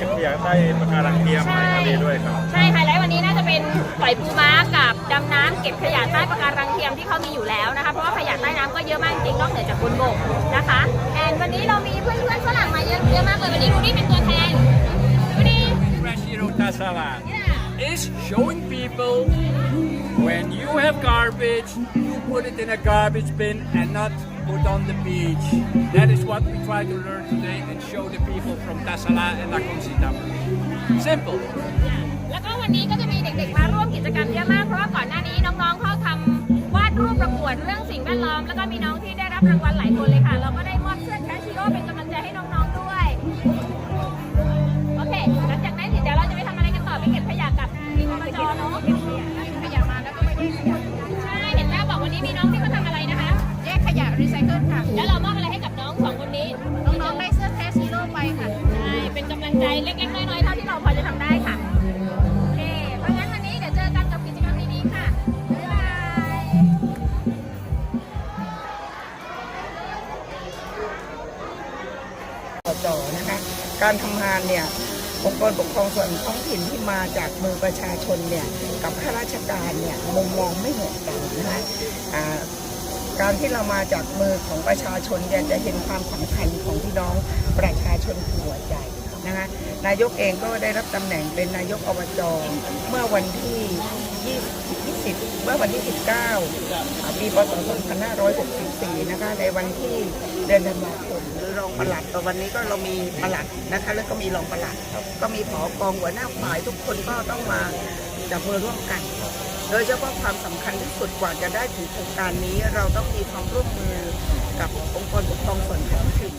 ขยะดำน้ำเก็บขยะใต้ปะการังเทียมในทะเลด้วยครับ ใช่ไฮไลท์วันนี้น่าจะเป็นปล่อยปูม้ากับดำน้ำเก็บขยะใต้ปะการังเทียมที่เขามีอยู่แล้วนะคะ เพราะว่าขยะใต้น้ำก็เยอะมากจริงนอกเหนือจากบนบกนะคะแอนวันนี้เรามีเพื่อนๆฝรั่งมาเยอะเยอะมากเลยวันนี้ดูนี่เป็นตัวแทนดูดิ Fresh Hero Tasala is showing people when you have garbage, you put it in a garbage bin and not put on the beach. That is what we try to learn today and show the people from Tasala and Nakonsita. Simple. แล้วก็วันนี้ก็จะมีเด็กๆมาร่วมกิจกรรมเยอะมาก เพราะว่าก่อนหน้านี้น้องๆเขาทำวาดรูปประกวดเรื่องสิ่งแวดล้อม แล้วก็มีน้องที่ได้รับรางวัลหลายคนเลยค่ะ เราก็ได้มอบเสื้อแคชชิโร่เป็นกำลังใจให้น้องๆด้วย โอเค หลังจากนั้นเดี๋ยวเราจะไปทำอะไรกันต่อไปเก็บขยะกับมีอบจเนาะ จนะคะ การทำงานเนี่ยองค์กรปกครองส่วนท้องถิ่นที่มาจากมือประชาชนเนี่ยกับข้าราชการเนี่ยมุมมองไม่เหมือนกันนะคะการที่เรามาจากมือของประชาชนเนี่ยจะเห็นความสำคัญของพี่น้องประชาชนหัวใจนะคะนายกเองก็ได้รับตำแหน่งเป็นนายกอบจเมื่อวันที่20เมื่อวันที่ 19อ่าปีพศ2564นะคะในวันที่เดือนธันวาคม รือรองปลัดแต่วันนี้ก็เรามีปลัดนะคะ แล้วก็มีรองปลัด ก็มีผอกองหัวหน้าฝ่ายทุกคนก็ต้องมาจับมือร่วมกัน โดยเฉพาะความสำคัญที่สุดกว่าจะได้ถึงโครงการนี้ เราต้องมีความร่วมมือกับองค์กรปกครองส่วนท้องถิ่น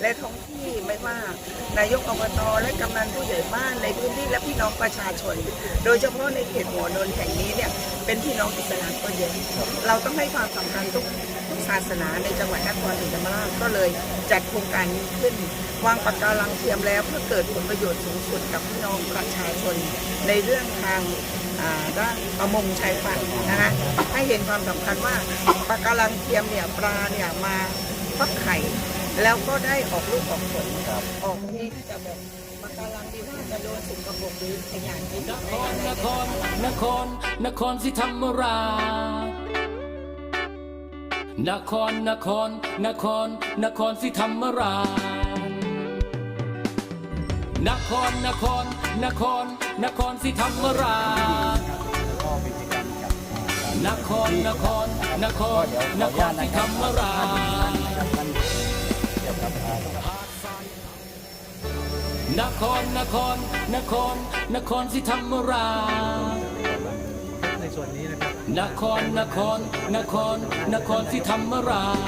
และท้องที่ไม่มากนายกอบตและกำนันผู้ใหญ่บ้านในพื้นที่และพี่น้องประชาชน โดยเฉพาะในเขตหัวนนท์แห่งนี้เนี่ยเป็นพี่น้องอิสลามก็เยอะเราต้องให้ความสำคัญทุกทุก ศาสนาในจังหวัดนครศรีธรรมราชก็เลยจัดโครงการนี้ขึ้น วางปะการังเทียมแล้วเพื่อเกิดผลประโยชน์สูงสุดกับพี่น้องประชาชน ในเรื่องทางอ่าด้านประมงชายฝั่งนะคะให้เห็นความสำคัญว่าปะการังเทียมเนี่ยปลาเนี่ยมาฟักไข่ แล้วก็ได้ออกลูกออกผลออกที่จะแบบปะการังดีว่าจะโดนสิ่งกระปกหรือขยะกินนครนครนครนครสิธรรมราช นครนคร นคร นครสิธรรมราชนครนคร นคร นครสิธรรมราชนครนคร นคร นครสิธรรมราชนครนคร นคร นครสิธรรมราชในส่วนนี้นะครับ นครนคร นคร นครสิธรรมราช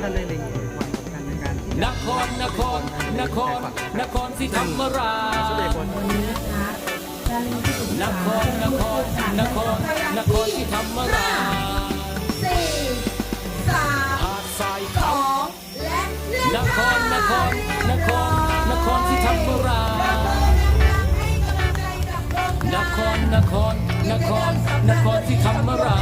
ท่านได้เล็งเห็นความสำคัญในการที่นครนคร นคร นครสิธรรมราชนครนคร นคร นครสิธรรมราช ครนครนครนครสิธรรมรา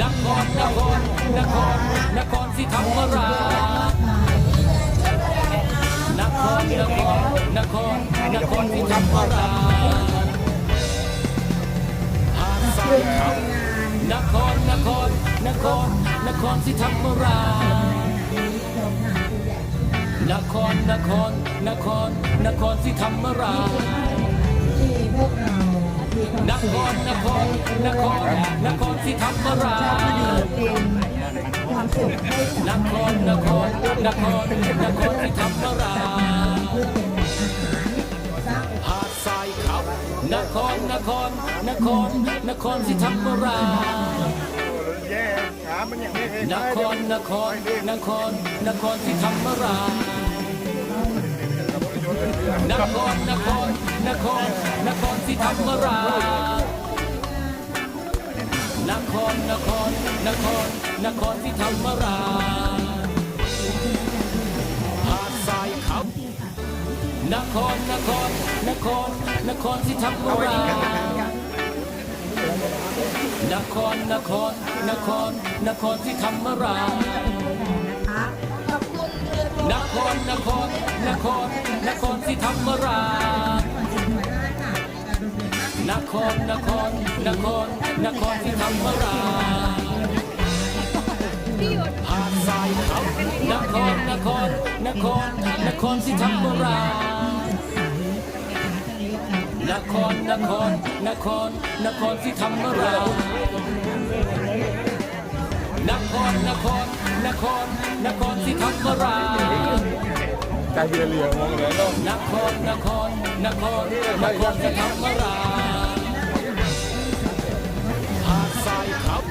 นครนครนครนครสิธรรมรานครนครนครนครสิธรรมราชหาดทรายขาวนครนครนครนครสิธรรมราช นครนคร นคร นครสิธรรมราชนคร นคร นคร นครสิธรรมราชนครนครนครนครสิธรรมราชหาดทรายขาวนคร นคร นคร นครสิธรรมราช แย่ขามันอย่างนี้นคร นคร นคร นครสิธรรมราช นครนครนครนครสิธรรมราชนครนครนครนครสิธรรมราชหาดทรายขาวนครนครนครนครสิธรรมราชนครนครนครนครสิธรรมราช นครนครนครนครศรีธรรมราชนครนครนครนครศรีธรรมราชหาดทรายเขานครนครนครนครศรีธรรมราชนครนครนครนครศรีธรรมราชนครนคร นคร นครศรีธรรมราชใจเรือเรือมองเลยเนาะนคร นคร นคร นครศรีธรรมราชหาดทรายครับ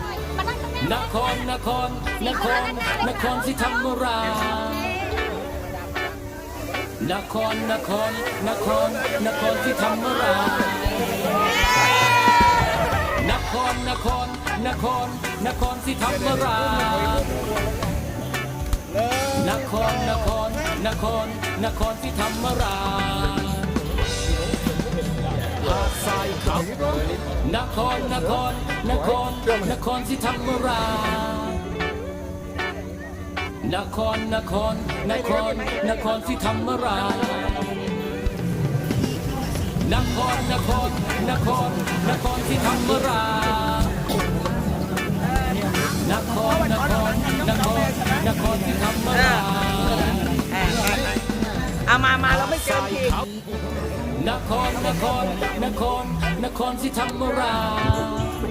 นคร นคร นคร นครศรีธรรมราชนคร นคร นคร นครศรีธรรมราชนคร นคร นคร นครศรีธรรมราช คร นครศรีธรรมราชหาดทรายครับนคร นคร นคร นครศรีธรรมราชนคร นคร นคร นครศรีธรรมราชนคร นคร นคร นครศรีธรรมราชนคร นคร นคร นครศ เอามามาเราไม่เจอทีนครนครนครนครศรีธรรมราช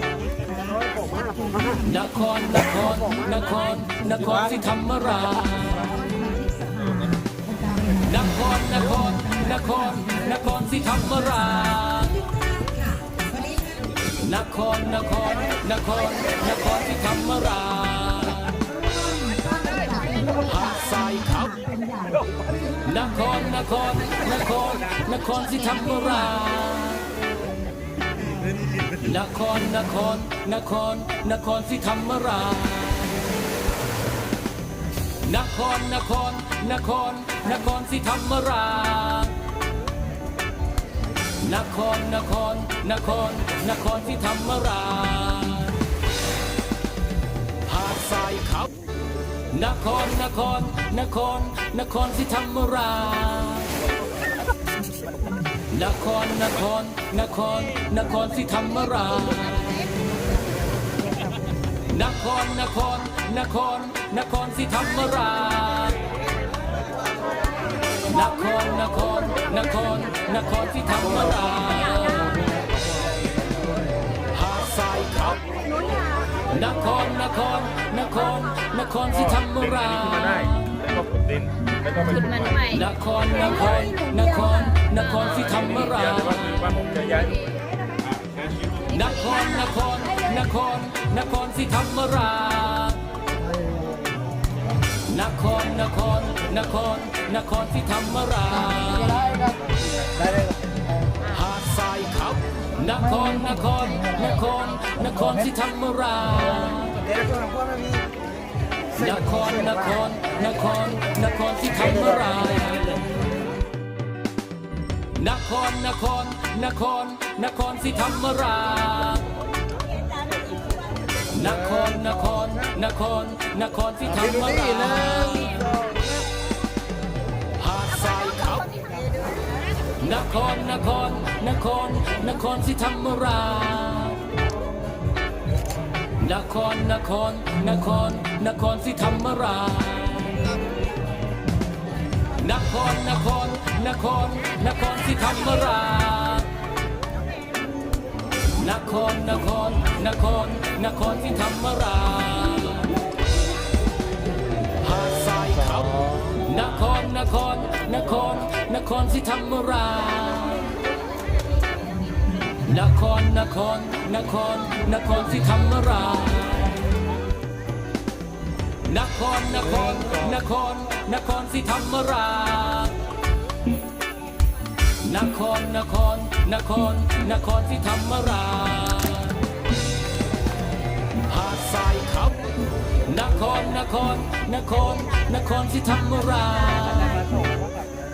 นครนครนครนครศรีธรรมราชนครนครนครนครศรีธรรมราชนครนครนครนครศรีธรรมราช หาดทรายครับนคร นคร นคร นครศรีธรรมราชนคร นคร นคร นครศรีธรรมราชนคร นคร นคร นครศรีธรรมราชนคร นคร นคร นครศรีธรรมราช นครนคร นคร นครศรีธรรมราชนครนคร นคร นครศรีธรรมราชนครนคร นคร นครศรีธรรมราชนครนคร นคร นครศรีธรรมราช นครนครนครนครศรีธรรมรามาได้ชแล้วก็ขุดินแล้วก็ไปขุดมันใหม่นครนครนครนครศรีธรรมราชว่าผมจะย้ายนครนครนครนครศรีธรรมราชนครนครนครนครศรีธรรมราชหาดทรายครับ นครนครนครนครศรีธรรมราชนครนครนครนครศรีธรรมราชนครนครนครนครศรีธรรมราชนครนครนครนครศรีธรรมราช นครนครนครนครศรีธรรมราชนครนครนครนครศรีธรรมราชนครนครนครนครศรีธรรมราชนครนครนครนครศรีธรรมราชหาดทรายครับนครนครนครน ครศรีธรรมราชนครนคร นคร นครศรีธรรมราชนครนคร นคร นครศรีธรรมราชนครนคร นคร นครศรีธรรมราชหาดทรายครับ นครนคร นคร นครศรีธรรมราช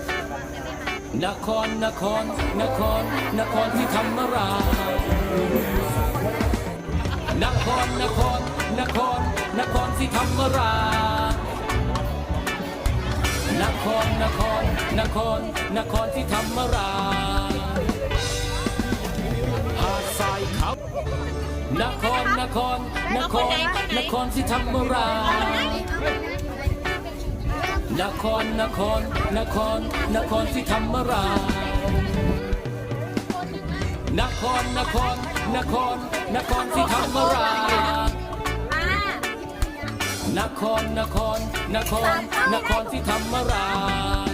นครนคร นคร นครศรีธรรมราชนครนคร นคร นครศรีธรรมราชนครนคร นคร นครที่ธรรมราชหาดทรายเขานครนคร นคร นครที่ธรรมราช นครนคร นคร นครที่ธรรมราชนครนคร นคร นครที่ธรรมราชนครนคร นคร นครที่ธรรมราช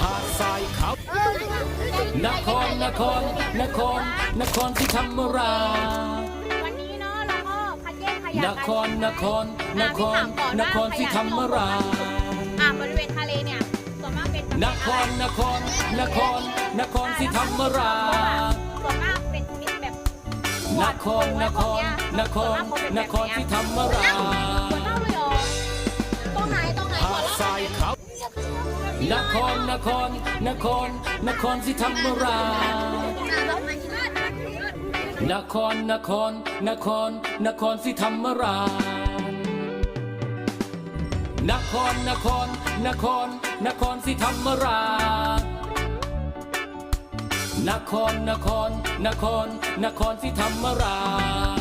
หาดทรายเขานครนคร นคร นครที่ธรรมราช คัดแยกขยะนกันครนครนครนครที่ธรรมราชอ่าบริเวณทะเลเนี่ยส่วนมากเป็นประเภทนครนครนครนครที่ธรรมราชส่วนมากเป็นชนิดแบบนครนครนครนครที่ธรรมราชหัวเน่าเลยเหรอตรงไหนตรงไหนหาดทรายเขานครนครนครนครที่ธรรมราช นครนคร นคร นครสิธรรมราชนครนคร นคร นครสิธรรมราชนครนคร นคร นครสิธรรมราช